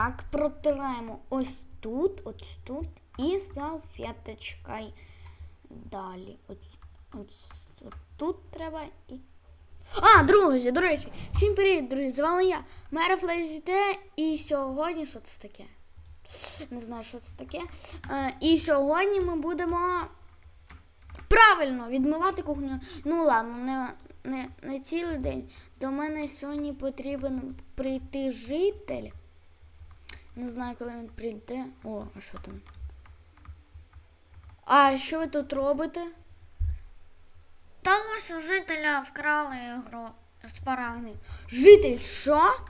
Так, протираємо ось тут, ось тут і салфеточкою. Далі. Ось, ось тут треба і. А, друзі, до речі, всім привіт, друзі! З вами я, Мера Флезіте, і сьогодні що це таке? Не знаю, що це таке. Е, і сьогодні ми будемо правильно відмивати кухню. Ну ладно, не, не, не цілий день. До мене сьогодні потрібен прийти житель. Не знаю, коли він прийде. О, а що там? А що ви тут робите? Та ось у жителя вкрали гро... спарагни. Житель, що?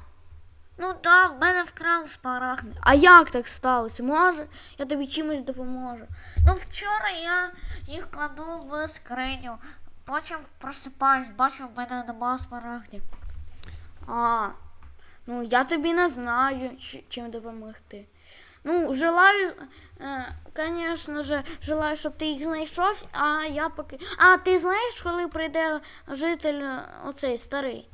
Ну так, в мене вкрали спарагни. А як так сталося? Може, я тобі чимось допоможу. Ну вчора я їх кладу в скриню. Потім просипаюсь, бачу, в мене нема спарагнів. А, ну я тобі не знаю, чим допомогти. Ну, желаю, е, звісно ж, желаю, щоб ти їх знайшов, а я поки. А ти знаєш, коли прийде житель е, оцей старий?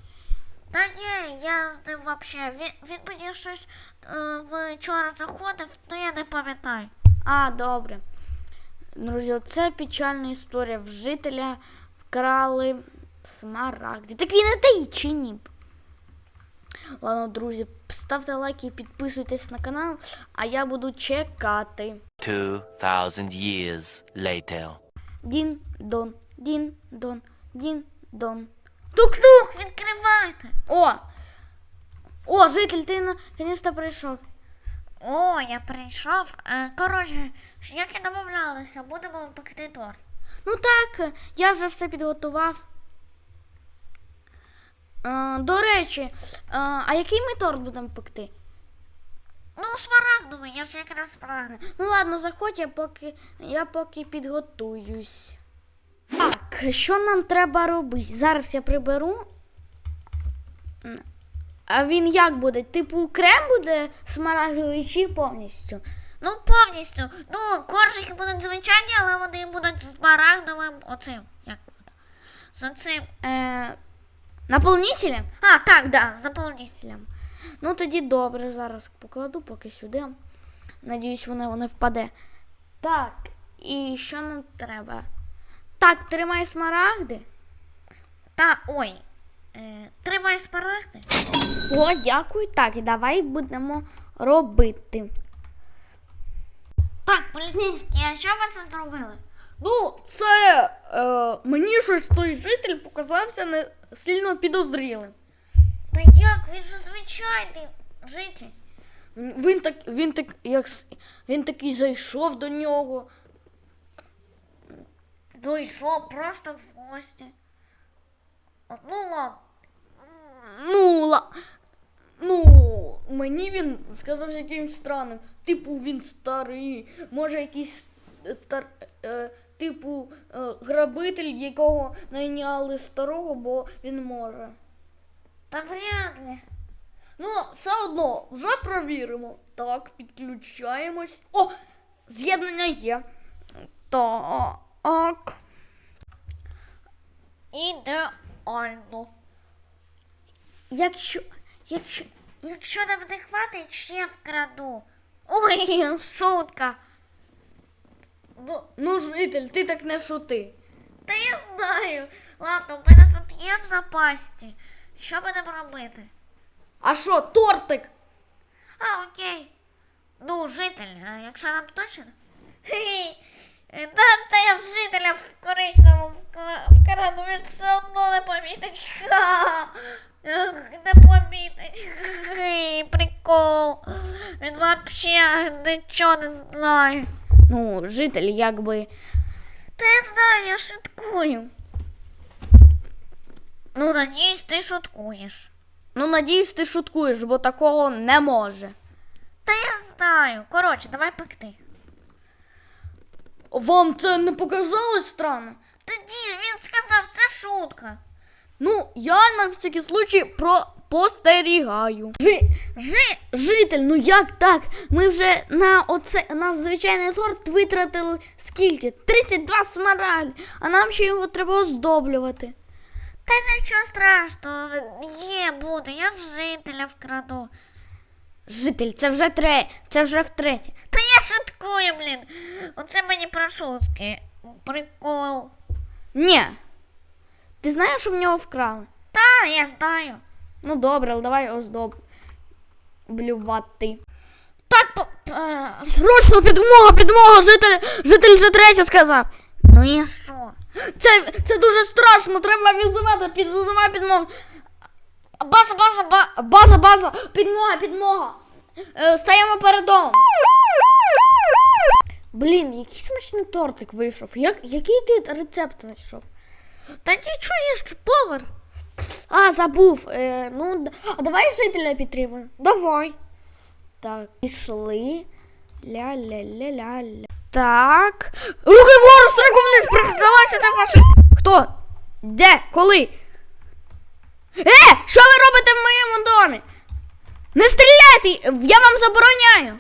Та ні, я з ним взагалі. Він, він мені щось е, вчора заходив, то я не пам'ятаю. А, добре. Друзі, це печальна історія. В жителя вкрали смарагди. Так він не той чи ні? Ладно, друзі, ставте лайки і підписуйтесь на канал, а я буду чекати. 2,000 years later. Дін дон, дін дон, дін дон. Тук-тук, відкривайте. О! О, житель, ти наконец-то прийшов. О, я прийшов. Е, коротше, як і домовлялися, будемо пекти торт. Ну так, я вже все підготував. Е, до речі, е, а який ми торт будемо пекти? Ну, смарагдовий, я ж якраз прагну. Ну ладно, заходь, я поки, я поки підготуюсь. Так, що нам треба робити? Зараз я приберу. А він як буде? Типу крем буде смарагдовий чи повністю? Ну, повністю. Ну, коржики будуть звичайні, але вони будуть з смарагдовим оцим. Як воно? З оцим. Е, наповнителем? А, так, да, з наповнителем. Ну тоді добре, зараз покладу поки сюди. Надіюсь, воно не впаде. Так, і що нам треба? Так, тримай смарагди. Та, ой. Е, тримай смарагди. О, дякую. Так, давай будемо робити. Так, полізнички, а що ви це зробили? Ну, це е, мені щось той житель показався не сильно підозрілим. Та як? Він же звичайний житель. Він так, він так, як він такий зайшов до нього. Ну і просто в гості. Ну ладно. Ну, ла... ну, мені він сказався якимось странним. Типу, він старий, може якийсь е, тар... е, типу е, грабитель, якого найняли старого, бо він може. Та вряд ли. Ну, все одно, вже провіримо. Так, підключаємось. О! З'єднання є. Так. Ідеально. Якщо. Якщо. Якщо нам не хватить, ще вкраду. Ой, шутка. Ну, ну, житель, ти так не шути. Та я знаю. Ладно, у мене тут є в запасці. Що будемо робити? А що, тортик? А, окей. Ну, житель, а якщо нам точно. Хі-хі. Е, Та, та я в жителя в коричневому вкла- вкраду, він все одно не помітить. Ха! Не помітить. Хі, прикол. Він вообще нічого не знає. Ну, житель, якби. Та я знаю, я шуткую. Ну, надіюсь, ти шуткуєш. Ну, надіюсь, ти шуткуєш, бо такого не може. Та я знаю. Коротше, давай пекти. Вам це не показалось странно? Та ні, він сказав, це шутка. Ну, я на всякий случай про постерігаю. Жи, жи, житель, ну як так? Ми вже на оце на звичайний торт витратили скільки? 32 смарагди, а нам ще його треба оздоблювати. Та нічого страшного, є буде, я в жителя вкраду. Житель, це вже тре, це вже втретє. Та я шуткую, блін. Оце мені про шутки. Прикол. Ні. Ти знаєш, що в нього вкрали? Та, я знаю. Ну добре, але давай оздоблювати. Так, по- Срочно підмога, підмога, житель, житель вже третє сказав. ну і що? Це, це дуже страшно, треба візувати, підвизивай підмогу. База, база, база. База, база, підмога, підмога. Е, стаємо перед домом. Блін, який смачний тортик вийшов. Як, який ти рецепт знайшов? Та нічого, я ж повар. А, забув. Е, ну, а давай жителя підтримаємо. Давай. Так, пішли. Ля-ля-ля-ля-ля. Так. Руки вгору, стройку вниз, признавайся, ти фашист. Хто? Де? Коли? Е, що ви робите в моєму домі? Не стріляйте! Я вам забороняю.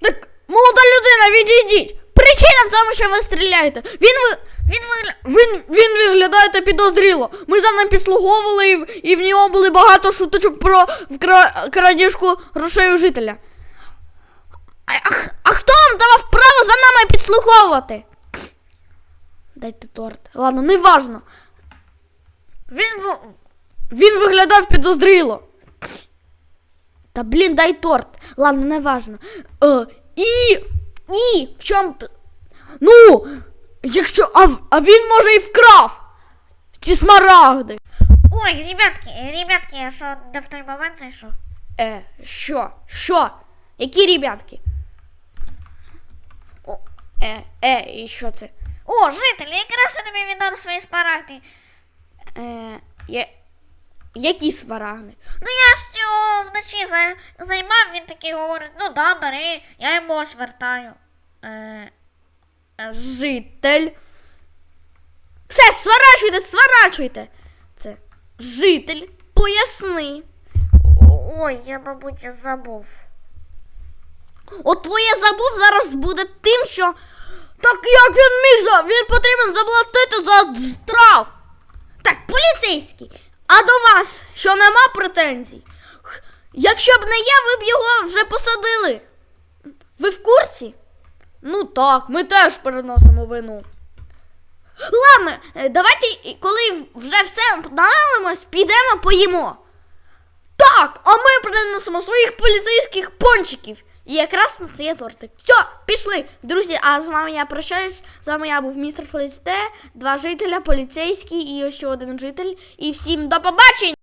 Так, молода людина, відійдіть. Причина в тому, що ви стріляєте. Він ви. Він вигля... Він, він виглядає підозріло. Ми за ним підслуговували, і, в- і в нього були багато шуточок про вкра... крадіжку грошей у жителя. А, а, а хто вам давав право за нами підслуховувати? Дайте торт. Ладно, не важно. Він. Він виглядав підозріло. Та блін, дай торт. Ладно, не важно. Е, і. І. В чому. Ну, якщо. А, а він може і вкрав. Ці смарагди. Ой, ребятки, ребятки, я що не в той момент зайшов? Е, що? Що? Які ребятки? О, е, е, і що це? О, житель, якраз я тобі віддам свої спарагди. Е, є... Які смарагди? Ну я ж його вночі за... займав, він такий говорить, ну да, бери, я йому ось вертаю. Е... Житель. Все, сворачуйте, сворачуйте. Це житель. Поясни. Ой, я, мабуть, забув. От твоє забув зараз буде тим, що. Так як він міг за. Він потрібен заплатити за штраф. Так, поліцейський. А до вас що нема претензій? Якщо б не я, ви б його вже посадили. Ну так, ми теж переносимо вину. Ладно, е, давайте, коли вже все налимось, підемо поїмо. Так, а ми принесемо своїх поліцейських пончиків. І якраз на це є тортик. Все, пішли. Друзі, а з вами я прощаюсь. З вами я був містер Фелісте, два жителя, поліцейський і ще один житель. І всім до побачення!